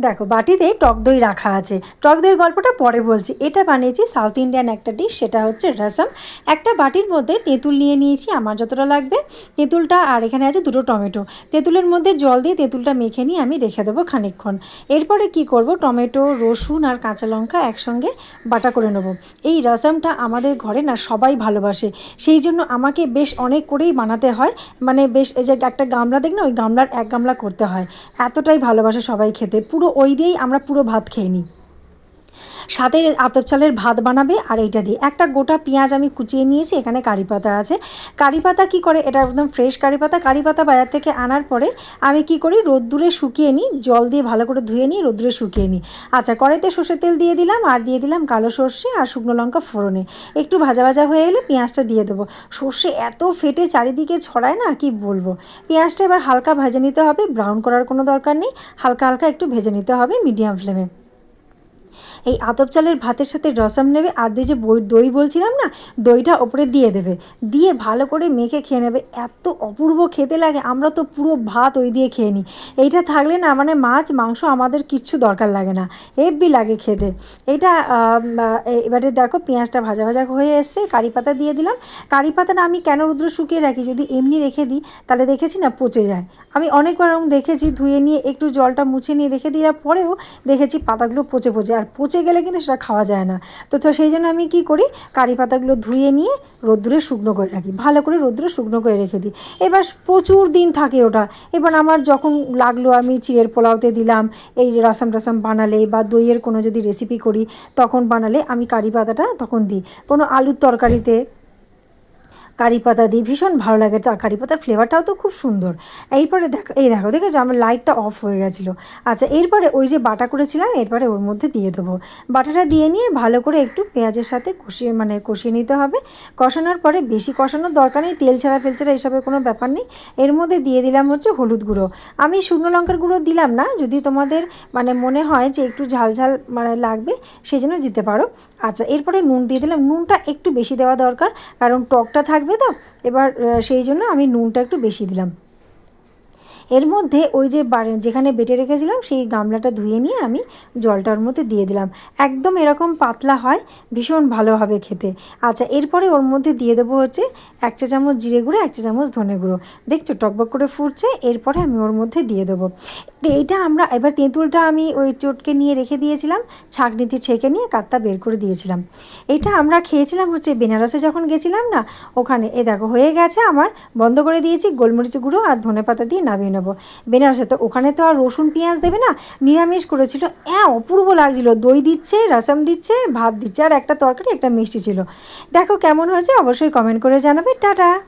দেখো, বাটিতে টক দই রাখা আছে। টক দইয়ের গল্পটা পরে বলছি। এটা বানিয়েছি সাউথ ইন্ডিয়ান একটা ডিশ সেটা হচ্ছে রসম একটা বাটির মধ্যে তেঁতুল নিয়ে নিয়েছি, আমার যতটা লাগবে। তেঁতুলটা, আর এখানে আছে দুটো টমেটো। তেঁতুলের মধ্যে জল দিয়ে তেঁতুলটা মেখে নিয়ে আমি রেখে দেবো খানিকক্ষণ। এরপরে কি করব? টমেটো, রসুন আর কাঁচা লঙ্কা একসঙ্গে বাটা করে নেব। এই রসমটা আমাদের ঘরে না সবাই ভালোবাসে। সেই জন্য আমাকে বেশ অনেক করেই বানাতে হয়। মানে বেশ, এই যে একটা গামলা দেখ না ওই গামলার এক গামলা করতে হয়। এতটাই ভালোবাসে সবাই খেতে। পুরো ওই দিয়েই আমরা পুরো ভাত খেয়ে নিই। সাথে আতপ চালের ভাত বানাবে আর এইটা দিয়ে। একটা গোটা পেঁয়াজ আমি কুচিয়ে নিয়েছি, এখানে কারি পাতা আছে। কারি পাতা কী করে? এটা একদম ফ্রেশ কারি পাতা। কারি পাতা বাজার থেকে আনার পরে আমি কি করি? রোদ্দুরে শুকিয়ে নিই, জল দিয়ে ভালো করে ধুয়ে নিই, রোদ্দুরে শুকিয়ে নিই। আচ্ছা কড়াইতে সর্ষের তেল দিয়ে দিলাম আর দিয়ে দিলাম কালো সর্ষে আর শুকনো লঙ্কা ফোড়নে। একটু ভাজা ভাজা হয়ে এলে পেঁয়াজটা দিয়ে দেবো। সর্ষে এত ফেটে চারিদিকে ছড়ায় না, কি বলব? পেঁয়াজটা এবার হালকা ভেজে নিতে হবে ব্রাউন করার কোনো দরকার নেই। হালকা হালকা একটু ভেজে নিতে হবে মিডিয়াম ফ্লেমে এই আতপ চালের ভাতের সাথে রসম নেবে আর দিয়ে যে বই দই বলছিলাম না, দইটা ওপরে দিয়ে দেবে। দিয়ে ভালো করে মেখে খেয়ে নেবে। এত অপূর্ব খেতে লাগে, আমরা তো পুরো ভাত ওই দিয়ে খেয়ে নিই। এইটা থাকলে না মানে মাছ, মাংস আমাদের কিচ্ছু দরকার লাগে না। হেব্বি লাগে খেতে। এটা এবারে দেখো পেঁয়াজটা ভাজা ভাজা হয়ে এসছে, কারি পাতা দিয়ে দিলাম। কারি পাতাটা আমি কেন রুদ্র শুকিয়ে রাখি? যদি এমনি রেখে দিই, তাহলে দেখেছি না পচে যায়। আমি অনেকবার দেখেছি, ধুয়ে নিয়ে একটু জলটা মুছে নিয়ে রেখে দেওয়ার পরেও দেখেছি পাতাগুলো পচে পচে আর পচে গেলে কিন্তু সেটা খাওয়া যায় না। তো তো সেই জন্য আমি কি করি, কারি পাতাগুলো ধুয়ে নিয়ে রোদ্দুরে শুকনো করে রাখি। ভালো করে রোদ্দুরে শুকনো করে রেখে দিই। এবার প্রচুর দিন থাকে ওটা। এবার আমার যখন লাগল আমি চিড়ের পোলাওতে দিলাম, এই রাসাম টাসাম বানালে বা দইয়ের কোনো যদি রেসিপি করি, তখন বানালে আমি কারি পাতাটা তখন দিই। কোনো আলুর তরকারিতে কারি পাতা দিই ভীষণ ভালো লাগে। তার কারি পাতার ফ্লেভারটাও তো খুব সুন্দর। এরপরে দেখো, এই দেখো, দেখেছ? আমার লাইটটা অফ হয়ে গেছিল। আচ্ছা এরপরে ওই যে বাটা করেছিলাম, এরপরে ওর মধ্যে দিয়ে দেবো। বাটাটা দিয়ে নিয়ে ভালো করে একটু পেঁয়াজের সাথে কষিয়ে মানে কষিয়ে নিতে হবে। কষানোর পরে বেশি কষানোর দরকার নেই, তেল ছাড়া ফেল ছাড়া এসবের কোনো ব্যাপার নেই। এর মধ্যে দিয়ে দিলাম হচ্ছে হলুদ গুঁড়ো। আমি শুকনো লঙ্কার গুঁড়ো দিলাম না, যদি তোমাদের মানে মনে হয় যে একটু ঝাল ঝাল মানে লাগবে সেই জন্য দিতে পারো। আচ্ছা এরপরে নুন দিয়ে দিলাম। নুনটা একটু বেশি দেওয়া দরকার, কারণ টকটা থাকবে তো? এবার সেই জন্য আমি নুনটা একটু বেশি দিলাম। এর মধ্যে ওই যে যেখানে বেটে রেখেছিলাম, সেই গামলাটা ধুয়ে নিয়ে আমি জলটার মধ্যে দিয়ে দিলাম। একদম এরকম পাতলা হয়, ভীষণ ভালো হবে খেতে। আচ্ছা এরপরে ওর মধ্যে দিয়ে দেবো হচ্ছে এক চা চামচ জিরে গুঁড়ো, এক চা চামচ ধনে গুঁড়ো। দেখছ, টকবক করে ফুটছে, এরপরে আমি ওর মধ্যে দিয়ে দেবো। এইটা আমরা, এবার তেঁতুলটা আমি ওই চটকে নিয়ে রেখে দিয়েছিলাম, ছাঁকনিতে ছেঁকে নিয়ে কাত্তা বের করে দিয়েছিলাম। এটা আমরা খেয়েছিলাম হচ্ছে বেনারসে যখন গেছিলাম না, ওখানে, এ দেখো, হয়ে গেছে আমার, বন্ধ করে দিয়েছি, গোলমরিচ গুঁড়ো আর ধনে পাতা দিয়ে নামিয়ে নেব। বেনারসে তো ওখানে তো আর রসুন, পেঁয়াজ দেবে না? নিরামিষ করেছিল। হ্যাঁ অপূর্ব লাগছিল। দই দিচ্ছে রসম দিচ্ছে, ভাত দিচ্ছে, আর একটা তরকারি, একটা মিষ্টি ছিল। দেখো কেমন হয়েছে, অবশ্যই কমেন্ট করে জানাবে। টাটা!